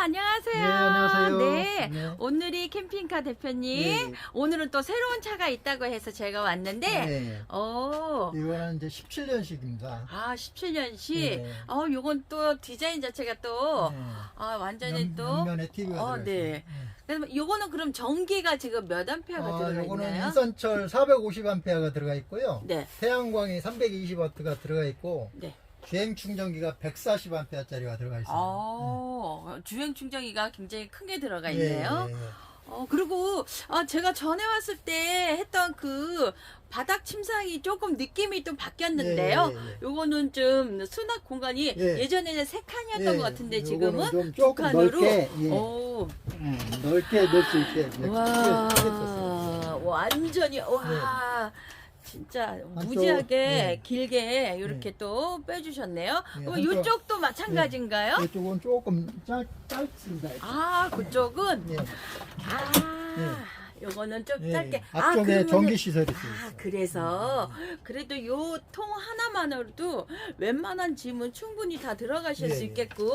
안녕하세요. 네, 안녕하세요. 네, 네. 오늘이 캠핑카 대표님. 네. 오늘은 또 새로운 차가 있다고 해서 제가 왔는데, 네. 어, 이거는 이제 17년식입니다. 아, 17년식. 네. 어, 요건 또 디자인 자체가 또, 네. 아, 완전히 또. 옆면에 TV가 어, 네. 그래서 요거는 그럼 전기가 지금 몇 암페어가 아, 들어가 요거는 있나요? 인산철 450A가 들어가 있고요. 네, 태양광이 320W가 들어가 있고 네. 주행 충전기가 140A짜리가 들어가 있어요. 어, 주행 충전기가 굉장히 큰 게 들어가 예, 있네요. 예, 예. 어, 그리고, 아, 제가 전에 왔을 때 했던 그 바닥 침상이 조금 느낌이 좀 바뀌었는데요. 예, 예, 예. 요거는 좀 수납 공간이 예. 예. 전에는세 칸이었던 예, 것 같은데 요거는 지금은 좀 두 조금 칸으로. 넓게, 예. 오, 음, 넓게 넣을 수 있게 이렇게 크게, 와, 크게 썼어요. 완전히, 와. 진짜 무지하게 네. 길게 이렇게 또 빼주셨네요. 네, 그럼 한쪽- 이쪽도 마찬가지인가요? 이쪽은 조금 짧, 짧습니다. 아, 그쪽은 예. 아, 요거는 좀 예. 짧게. 앞쪽에 그러면은- 전기 시설이 아, 있어요. 그래서 그래도 요 통 하나만으로도 웬만한 짐은 충분히 다 들어가실 예, 수 예. 있게끔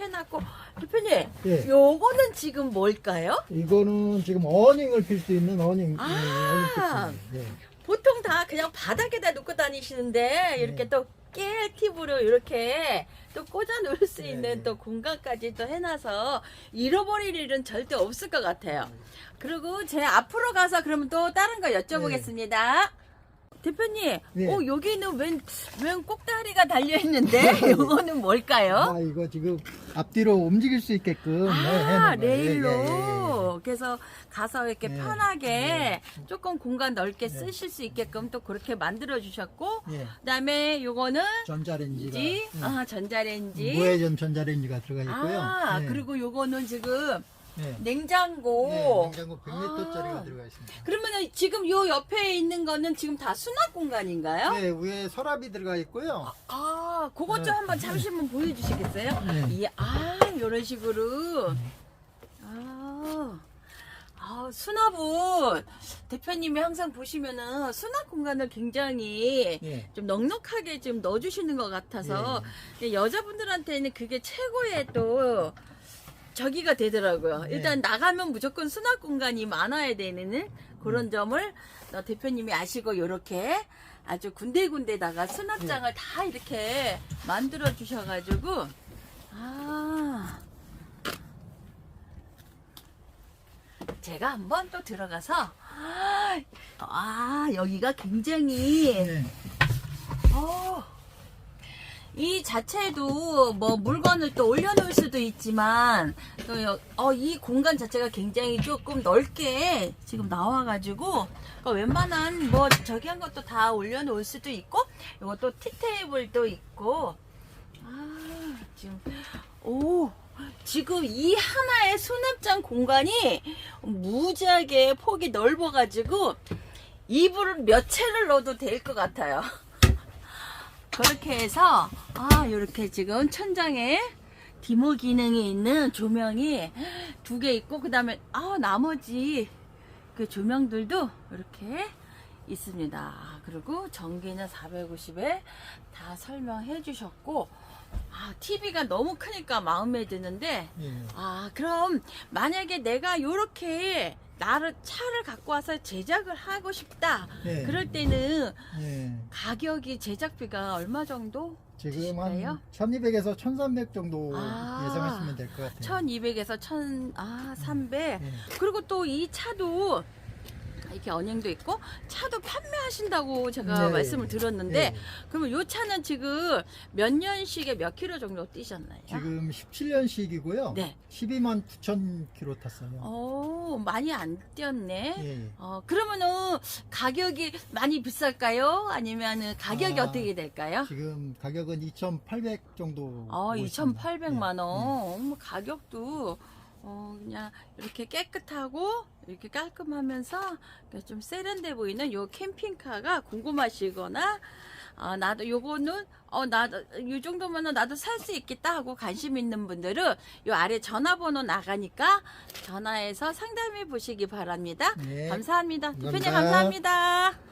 해놨고 대표님, 예. 요거는 지금 뭘까요? 이거는 지금 어닝을 필 수 있는 어닝. 아. 예, 어닝 보통 다 그냥 바닥에다 놓고 다니시는데 이렇게 네. 또깨 팁으로 이렇게 또 꽂아 놓을 수 네. 있는 또 공간까지 또 해놔서 잃어버릴 일은 절대 없을 것 같아요. 네. 그리고 제 앞으로 가서 그러면 또 다른 거 여쭤보겠습니다. 대표님, 네. 어, 여기는 웬, 웬 꼭다리가 달려있는데, 이거는 뭘까요? 아, 이거 지금 앞뒤로 움직일 수 있게끔 네, 아, 해놓은 거예요. 레일로. 예, 예, 예. 그래서 가서 이렇게 네. 편하게 네. 조금 공간 넓게 네. 쓰실 수 있게끔 또 그렇게 만들어 주셨고, 예. 그 다음에 요거는 전자레인지가 지 예. 아, 전자레인지. 무회전 전자레인지가 들어가 있고요. 아, 예. 그리고 요거는 지금 예. 냉장고. 네, 냉장고 100m짜리가 아. 들어가 있습니다. 그러면은 지금 요 옆에 있는 거는 지금 다 수납 공간인가요? 네, 위에 서랍이 들어가 있고요. 아, 그것 좀 네. 한번 잠시만 보여주시겠어요? 네. 이, 아, 요런 식으로. 아, 아, 수납은 대표님이 항상 보시면은 수납 공간을 굉장히 예. 좀 넉넉하게 좀 넣어주시는 것 같아서 네. 여자분들한테는 그게 최고의 또 저기가 되더라고요. 네. 일단 나가면 무조건 수납 공간이 많아야 되는 그런 음. 점을 어, 대표님이 아시고 이렇게 아주 군데군데다가 수납장을 네. 다 이렇게 만들어 주셔가지고 아 제가 한번 또 들어가서 아 여기가 굉장히 네. 어, 이 자체도 뭐 물건을 또 올려놓을 수도 있지만 또 여- 어, 이 공간 자체가 굉장히 조금 넓게 지금 나와가지고 그 웬만한 뭐 저기 한 것도 다 올려놓을 수도 있고 이것도 티 테이블도 있고 아 지금 오 지금 이 하나의 수납장 공간이 무지하게 폭이 넓어가지고 이불을 몇 채를 넣어도 될 것 같아요. 그렇게 해서 아 이렇게 지금 천장에 디모 기능이 있는 조명이 두 개 있고 그 다음에 아 나머지 그 조명들도 이렇게 있습니다. 아, 그리고 전기는 450에 다 설명해 주셨고 아 TV가 너무 크니까 마음에 드는데 예. 아, 그럼 만약에 내가 요렇게 나를 차를 갖고 와서 제작을 하고 싶다. 네. 그럴 때는 예. 가격이 제작비가 얼마 정도? 지금 한 드실까요? 1200에서 1300 정도 아. 예상하시면 될 것 같아요. 1200에서 1000, 아, 300. 예. 그리고 또 이 차도 이렇게 언행도 있고 차도 판매하신다고 제가 네. 말씀을 들었는데 예. 그러면 요 차는 지금 몇 년씩에 몇 킬로 정도 뛰셨나요? 지금 17년식이고요. 네. 12만 9천 킬로 탔어요. 어, 많이 안 뛰었네. 예. 어, 그러면은 가격이 많이 비쌀까요? 아니면은 가격이 아, 어떻게 될까요? 지금 가격은 2,800 정도. 있습니다. 2,800만 예, 원. 어머, 가격도 어, 그냥 이렇게 깨끗하고 이렇게 깔끔하면서 좀 세련돼 보이는 요 캠핑카가 궁금하시거나 아, 나도 요거는 어 나도 요 정도면은 나도 살 수 있겠다 하고 관심 있는 분들은 요 아래 전화번호 나가니까 전화해서 상담해 보시기 바랍니다. 네. 감사합니다. 대표님. 감사합니다.